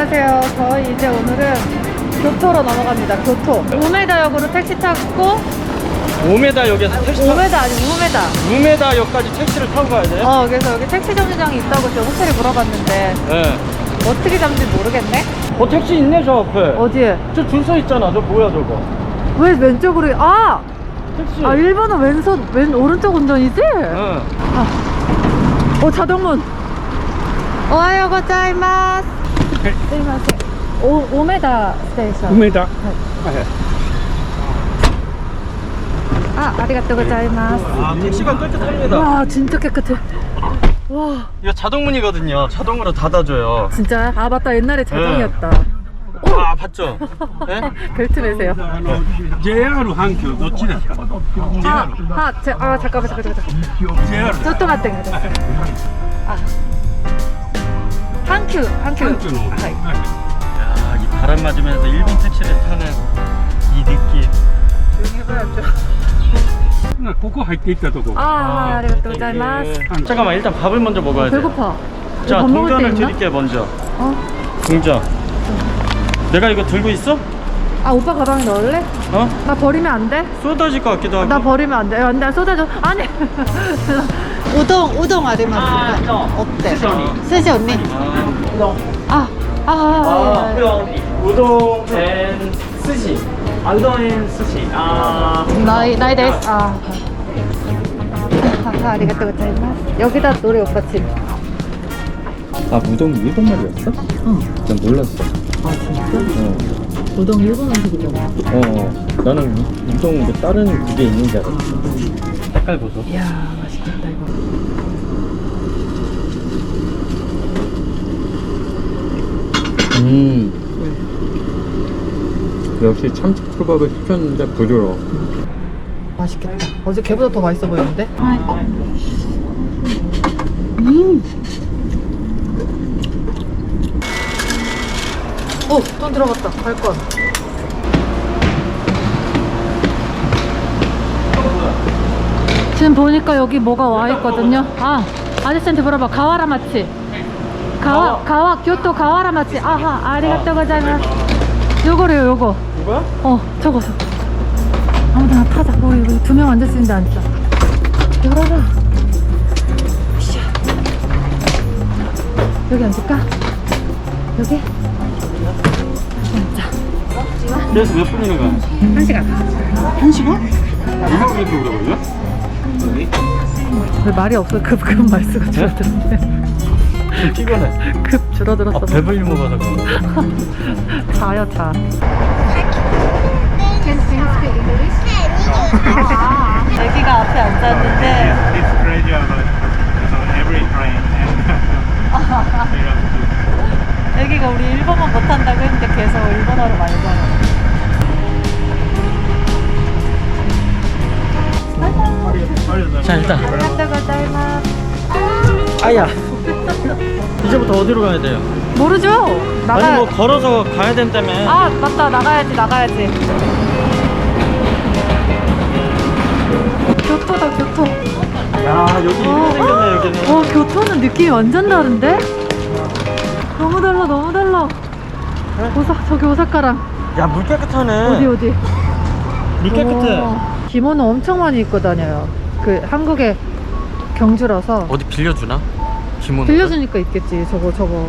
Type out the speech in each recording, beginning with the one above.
안녕하세요. 저희 이제 오늘은 교토로 넘어갑니다. 교토. 우메다역으로 택시 타고 5m 역에서 택시 타 우메다 아니 우메다. 5m 역까지 택시를 타고 가야 돼요? 어 그래서 여기 택시 정류장이 있다고 제가 호텔에 물어봤는데 네. 어떻게 잡는지 모르겠네. 어 택시 있네 저 앞에 어디에? 저 줄 서 있잖아 저 뭐야 저거 왜 왼쪽으로? 아, 택시 아 일본은 왼손 왼 오른쪽 운전이지? 응. 아, 어 자동문. 오하요 고자이마스. 스미마세. 오 오메다 스테이션. 5m 네. 아, 아리가또 고자이마스. 아 택시가 깨끗합니다 와, 진짜 깨끗해. 와, 이거 자동문이거든요 자동으로 닫아줘요 진짜. 아 맞다, 옛날에 자동이었다. 아 봤죠? 네? 벨트 매세요. JR 阪急どっちですか 아, 아, 제, 아 잠깐만, 잠깐만, 잠깐만. JR 또 맞대. 아, 한큐, 한큐. 阪急の方 아, 야, 이 바람 맞으면서 일본 택시를 타는 이 느낌. 조용히 해봐야죠. ここ入っていったとこ 아, 아리가또 고자이마스. 잠깐만 일단 밥을 먼저 먹어야 돼. 배고파. 자 밥 먹을 때 동전을 있나? 드릴게 먼저. 어? 동전. 내가 이거 들고 있어? 아, 오빠 가방에 넣을래? 어? 나 버리면 안 돼? 쏟아질 것 같기도 하고. 나 버리면 안 돼. 안 돼, 쏟아져. 아니. 우동, 우동 아리만 아, 어때? 스시 언니. 스시 언니. 아, 아, 아, 아, 아, 우동 앤 스시. 아, 우동 앤 스시. 아. 나이 나이 데스. 아. 아, 아리가또 고자이마스. 여기다 노래 오빠 집. 아 우동 일본 말이었어? 응. 난 몰랐어. 아 진짜? 어. 우동 일본 음식이잖아. 어. 나는 우- 우동 뭐 다른 그게 있는 줄 알았어. 색깔 보소. 이야 맛있겠다 이거. 음. 역시 참치초밥을 시켰는데 부드러워. 맛있겠다. 어제 걔보다 더 맛있어 보이는데? 음. 오, 돈 들어갔다. 갈 건. 지금 보니까 여기 뭐가 와 있거든요. 아, 아저씨한테 물어봐. 가와라 마치. 가와, 가와, 교토 가와라 마치. 아하, 아리가또 고자이마스. 요거래요, 요거. 이거야? 어, 적어서. 아무데나 타자. 우리 우리 두 명 앉을 수 있는데 앉자. 열어라. 으쌰. 여기 앉을까? 여기? 그래서 몇 분이는 거야? 한 시간. 한 시간? 이거 그렇게 오래 걸려? 왜 말이 없어? 급, 급 말수가 줄어들었네. 좀 피곤해. 급 줄어들었어. 아, 배불리 먹어서 그런가? 자요, 자. 애기가 앞에 앉았는데 It's crazy about on every train and 애기가 우리 일본어 못한다고 했는데 계속 일본어로 많이 전해. 자 일단. 아야 이제부터 어디로 가야 돼요? 모르죠? 나가. 아니 뭐 걸어서 가야 된다며 아 맞다 나가야지 나가야지. 교토다 교토. 야 여기 이렇게 생겼네 여기는 어 교토는 느낌이 완전 다른데? 너무 달라 너무 달라. 오사 저기 오사카랑 야 물 깨끗하네 어디 어디? 물 깨끗해 오, 기모노 엄청 많이 입고 다녀요. 그 한국의 경주라서 어디 빌려주나? 기모노 빌려주니까 있겠지 저거 저거.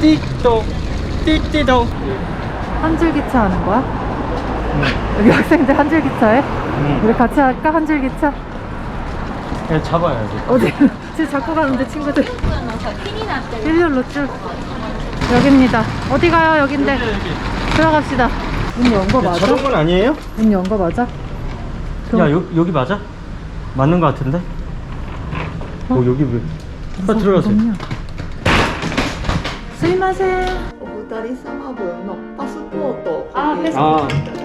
띠또 띠띠도 한줄 기차 하는 거야? 여기 학생들 한 줄 기차에? 우리 같이 할까 한 줄 기차? 그냥 잡아야지 어디? 지금 잡고 가는데 친구들. 일렬로 쭉. 여기입니다. 어디 가요? 여긴데. 들어갑시다. 문 연 거 맞아? 저런 건 아니에요? 문 연 거 맞아? 야 여, 여기 맞아? 맞는 거 같은데? 어, 여기 왜? 빨리 들어가세요 스미마셍. お二人様分のパスポートを 아, ご提示 아 いただきます。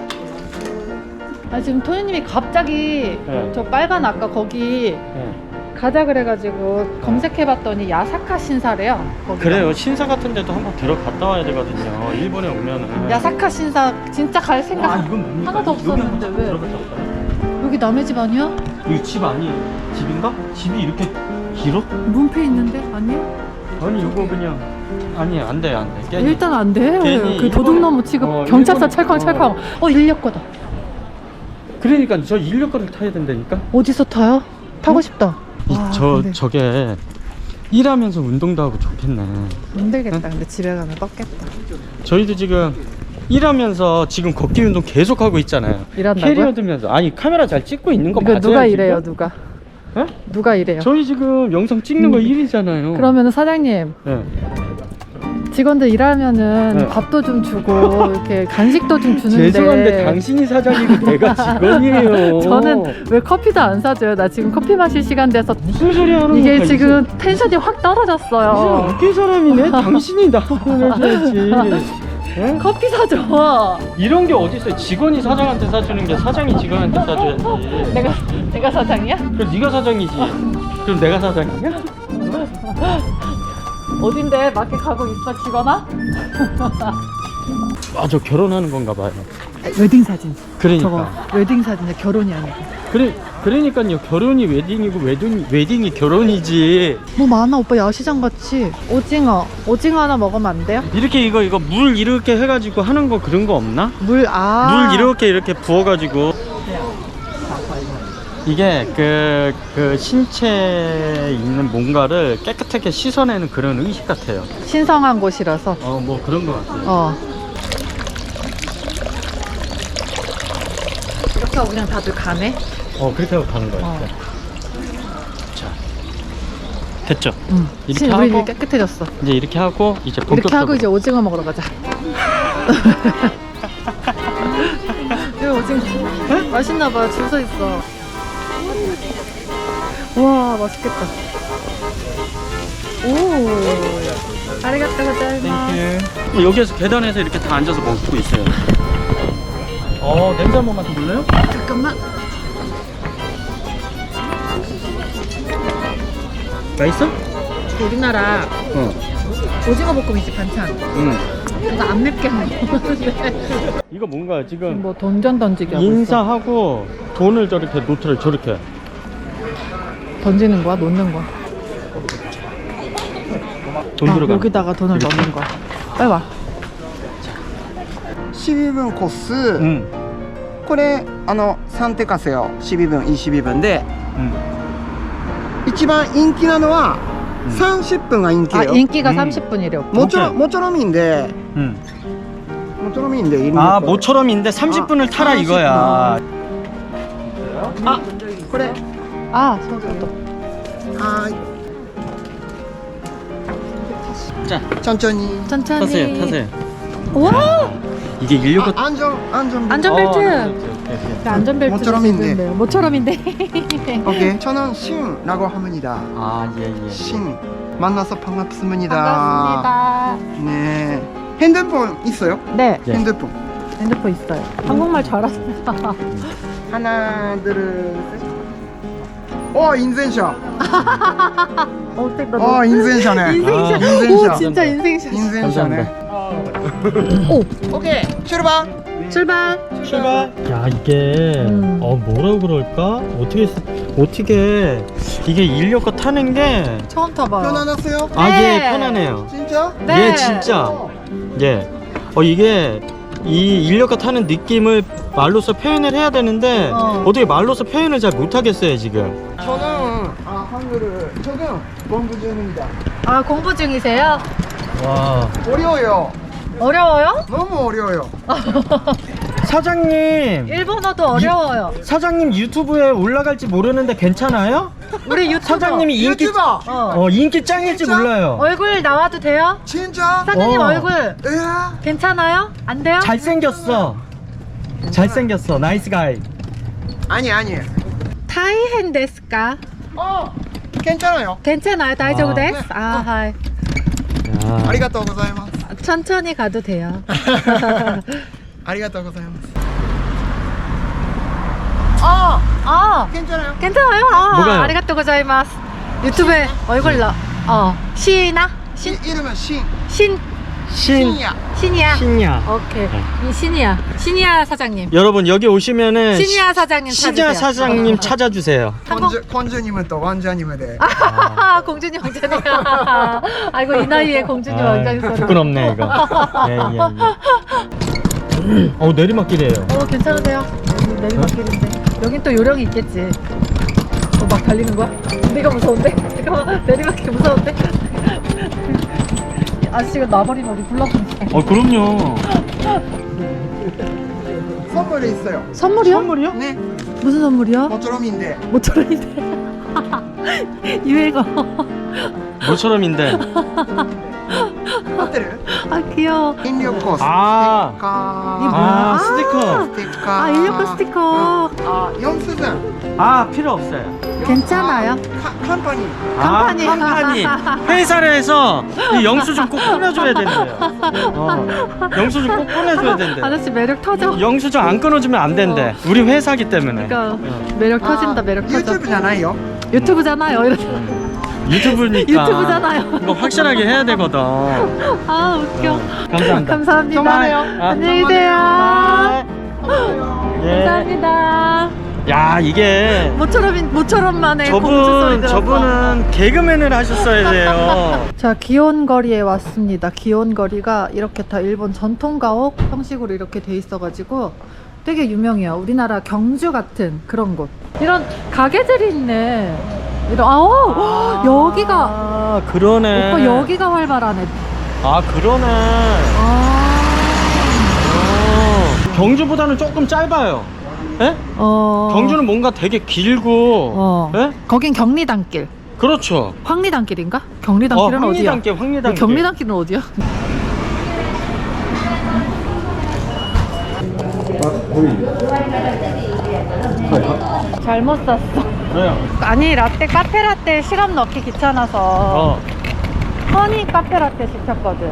아 지금 토니님이 갑자기 네. 저 빨간 아까 거기 네. 가자 그래가지고 검색해봤더니 야사카 신사래요. 거기가. 그래요 신사 같은 데도 한번 들어갔다 와야 되거든요 일본에 오면은 야사카 신사 진짜 갈 생각 아 이건 뭡니까? 하나도 여기 없었는데 왜? 들어갔다 올까요? 여기 남의 집 아니야? 이거 집 아니 집인가? 집이 이렇게 길어? 문패 있는데 아니야? 아니 이거 그냥 아니 안돼 안돼 깨 일단 안 돼. 괜히 그 도둑놈 취급 어, 경찰서 일본- 찰컹찰컹. 어 인력 거다. 그러니까 저 인력거를 타야 된다니까 어디서 타요? 타고 싶다. 이, 아, 저 근데 저게 일하면서 운동도 하고 좋겠네 힘들겠다. 근데 집에 가면 떴겠다. 저희도 지금 일하면서 지금 걷기 운동 계속 하고 있잖아요 일한다고요? 캐리어 들면서 아니 카메라 잘 찍고 있는 거 이거 맞아요 누가 지금? 이래요? 누가? 어? 누가 이래요? 저희 지금 영상 찍는 거 일이잖아요 그러면은 사장님 네. 직원들 일하면은 네. 밥도 좀 주고 이렇게 간식도 좀 주는데 죄송한데 당신이 사장이고 내가 직원이에요 저는 왜 커피도 안 사줘요? 나 지금 커피 마실 시간 돼서 무슨 소리 하는 이게 거야 지금 텐션이 확 무슨 떨어졌어요. 웃긴 사람이네 당신이 나를 해줘야지 응? 커피 사줘. 이런 게 어딨어요 직원이 사장한테 사주는 게 사장이 직원한테 사줘야지 내가 내가 사장이야? 그럼 네가 사장이지 그럼 내가 사장이야? 어딘데 마켓 가고 있어 직원아? 아저 결혼하는 건가 봐요 웨딩 사진. 그러니까 저거 웨딩 사진이 결혼이 아니고. 그래, 그러니까요 결혼이 웨딩이고 웨딩, 웨딩이 결혼이지 뭐 많아 오빠 야시장 같이 오징어 오징어 하나 먹으면 안 돼요? 이렇게 이거 이거 물 이렇게 해가지고 하는 거 그런 거 없나? 물 아. 물 이렇게 이렇게 부어가지고 이게 그, 그 신체에 있는 뭔가를 깨끗하게 씻어내는 그런 의식 같아요 신성한 곳이라서. 어 뭐 그런 거 같아요 어. 이렇게 하고 그냥 다들 가네. 어 그렇게 하고 가는 거예요 어. 자 됐죠? 응. 이렇게 신- 우리 하고 이제 깨끗해졌어. 이제 이렇게 하고 이제 이렇게 하고 본격적으로 이제 오징어 먹으러 가자. 여기 오징어 맛있나 봐. 줄 서 있어. 와 맛있겠다. 오. 아리가또 고자이마스. 땡큐. 여기에서 계단에서 이렇게 다 앉아서 먹고 있어요. 어, 냄새 한번 맡아볼래요? 잠깐만. 맛있어? 우리나라 어. 오징어 볶음이지 반찬. 응. 이거 안 맵게 하는 건데. 이거 뭔가 지금 뭐 돈전 던지기 하고 있어. 인사하고 돈을 저렇게 노트를 저렇게. 던지는 거야? 놓는 거야? 돈 아, 들어가. 여기다가 돈을 이렇게. 넣는 거야. 빨리 와. シビ分個数、 응. これあの3手稼よシビ分1ビ分で 응. 一番人気なのはうん 30分が人気 아 よ、 인기가 음. 30분이래요. もちろん 오케이. もちろんいいんで 응. もちろんいいんでいる 아, 모처럼인데 30분을 타라 이거야. これ 아, 소주도. はーい 자, 천천히 천천히. 타세요, 타세요. 와! 이게 인류가 あ安全安全 안전벨트. 어, 네, 네, 네. 네, 안전벨트. 모처럼인데. 모처럼인데. 오케이 저는 신라고 합니다 아, 예, 예. 신 만나서 반갑습니다 반갑습니다. 네 핸드폰 있어요? 네, 예. 핸드폰 핸드폰 있어요. 한국말 잘하시다. 하나 둘 셋 어 인생샷 어때? 나 어 인생샷네 인생샷. 아, 인생샷 오, 진짜 인생샷. 인생샷네 오, 오케이 출발 출발. 출발. 야 이게 음. 어 뭐라 그럴까? 어떻게 쓰- 어떻게 이게 인력거 타는 게 처음 타봐요. 편안하세요? 아, 네. 예, 편하네요. 진짜? 네. 예, 진짜. 예. 어, 이게 이 인력거 타는 느낌을 말로서 표현을 해야 되는데 어. 어. 떻게 말로서 표현을 잘 못하겠어요, 지금. 저는 아 한글을 지금 공부 중입니다 아, 공부 중이세요? 와. 어려워요 어려워요? 너무 어려워요. 사장님 일본어도 어려워요. 사장님 유튜브에 올라갈지 모르는데 괜찮아요? 우리 유튜브 사장님이 인기 유튜버! 어. 어 인기 짱일지 진짜? 몰라요 얼굴 나와도 돼요? 진짜? 사장님 어. 얼굴 으아. 괜찮아요? 안 돼요? 잘생겼어 잘생겼어 나이스 가이 아니 아니. 다이헨 데스까? 어. 괜찮아요. 괜찮아요. 다이조브 아. 데스? 아, 네. 하이. 야. 아리가또 고자이마스. 천천히 가도 돼요. ありがとうございます 아, 아, 괜찮아요 괜찮아요. 아, 뭐가요? 아리가또 고자이마스. 유튜브에 얼굴 나, 어, 시나? 신, 이, 이름은 신 신, 신 신야. 신이야. 신야. 오케이. 이 신이야. 신이야 사장님. 여러분 여기 오시면은 신이야 사장님 신야 찾으세요. 사장님 찾아주세요. 건주 건주님은 또 왕자님은 돼. 아, 공주님 왕자님이야. 아이고 이 나이에 공주님 아이, 왕자님 소리. 부끄럽네 이거. 예, 예, 예. 어 내리막길이에요. 어 괜찮으세요? 여기 내리막길인데 여긴 또 요령이 있겠지. 어, 막 달리는 거야? 내가 무서운데? 잠깐만 내리막길 무서운데? 아저씨가 나버리면 우리 불러보니까 어 그럼요. 선물이 있어요. 선물이요? 선물이요? 네. 무슨 선물이요? 모처럼인데. 모처럼인데 유행어 모처럼인데. 호텔 아 귀여워 인력 코스. 아. 스티커. 아 스티커. 스티커. 아 인력거 스티커 아 영수증. 아 필요 없어요. 괜찮아요? 카, 컴퍼니. 아, 깜판이 회사를 해서 이 영수증 꼭 끊어줘야 된대요. 어, 영수증 꼭 끊어줘야 된대. 아저씨 매력 터져 영수증 안 끊어주면 안 된대. 우리 회사기 때문에. 그러니까 어. 매력 터진다 매력 터져 유튜브잖아요. 유튜브잖아요 이렇게 유튜브니까 유튜브잖아요. 이거 확실하게 해야 되거든. 아 웃겨 감사합니다. 감사합니다 정말요? 아, 안녕히 계세요 예. 감사합니다 야 이게 모처럼 모처럼만의 공주 소리 저분 들었어. 저분은 개그맨을 하셨어야 돼요. 자 기온거리에 왔습니다. 기온거리가 이렇게 다 일본 전통 가옥 형식으로 이렇게 돼 있어가지고 되게 유명해요. 우리나라 경주 같은 그런 곳. 이런 가게들이 있네. 이런 아오 여기가 아 그러네. 오빠 여기가 활발하네. 아 그러네. 아. 어, 경주보다는 조금 짧아요. 예? 어. 경주는 뭔가 되게 길고. 어. 예? 거긴 경리단길. 그렇죠. 황리단길인가? 경리단길은 어, 어디야? 황리단길, 황리단길. 경리단길은 어디야? 잘못 샀어. 그래요. 아니 라떼 카페 라떼 시럽 넣기 귀찮아서 어. 허니 카페 라떼 시켰거든.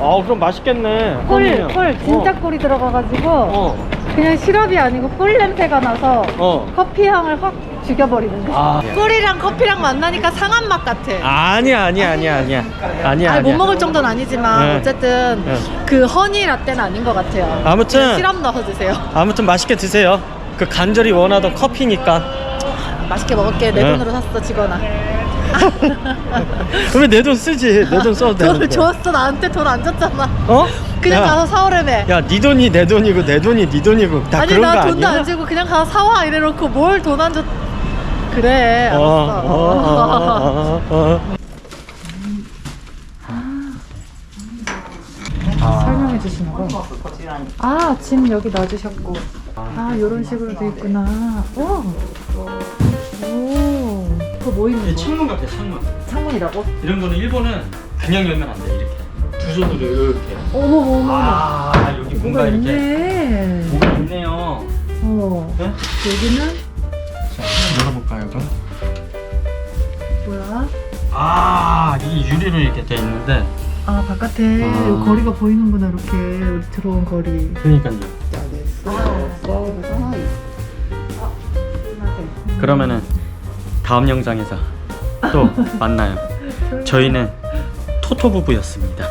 아 그럼 맛있겠네. 꿀, 허니면. 꿀 진짜 어. 꿀이 들어가가지고 어. 그냥 시럽이 아니고 꿀 냄새가 나서 어. 커피 향을 확 죽여버리는 거야. 아. 꿀이랑 커피랑 만나니까 상한 맛 같아. 아니야 아니야 아니야 아니야 아니야 아니, 못 아니야. 먹을 정도는 아니지만 네. 어쨌든 네. 그 허니 라떼는 아닌 것 같아요. 아무튼 시럽 넣어서 드세요. 아무튼 맛있게 드세요. 그 간절히 원하던 커피니까. 맛있게 먹을게. 내 네. 돈으로 샀어 직원아. 왜내돈 쓰지? 내 돈 써도 되는데. 돈을 줬어 나한테 돈 안 줬잖아. 어? 그냥 야, 가서 사오래며. 야, 네 돈이 내 돈이고 내 돈이 네 돈이고 다 아니 그런 나거 돈도 아니야? 안 주고 그냥 가서 사와 이래놓고 뭘 돈 안 줬. 그래 어, 알았어. 어, 어, 어, 어. 설명해 주시는 거. 아, 짐 여기 놔주셨고. 아, 요런 식으로 돼 있구나. 오. 오. 그거 뭐 있는 이게 거? 창문 같아, 창문. 창문이라고? 이런 거는 일본은 그냥 열면 안 돼, 이렇게. 두 손으로 이렇게. 어머, 어머, 아, 여기 뭔가 뭐가 이렇게. 있네. 뭐가 있네요. 어. 네? 여기는 자, 열어볼까요, 그럼? 뭐야? 아, 이 유리로 이렇게 돼 있는데. 아, 바깥에 아. 거리가 보이는구나, 이렇게 들어온 거리. 그러니까요. 그러면은 다음 영상에서 또 만나요. 저희는 토토 부부였습니다.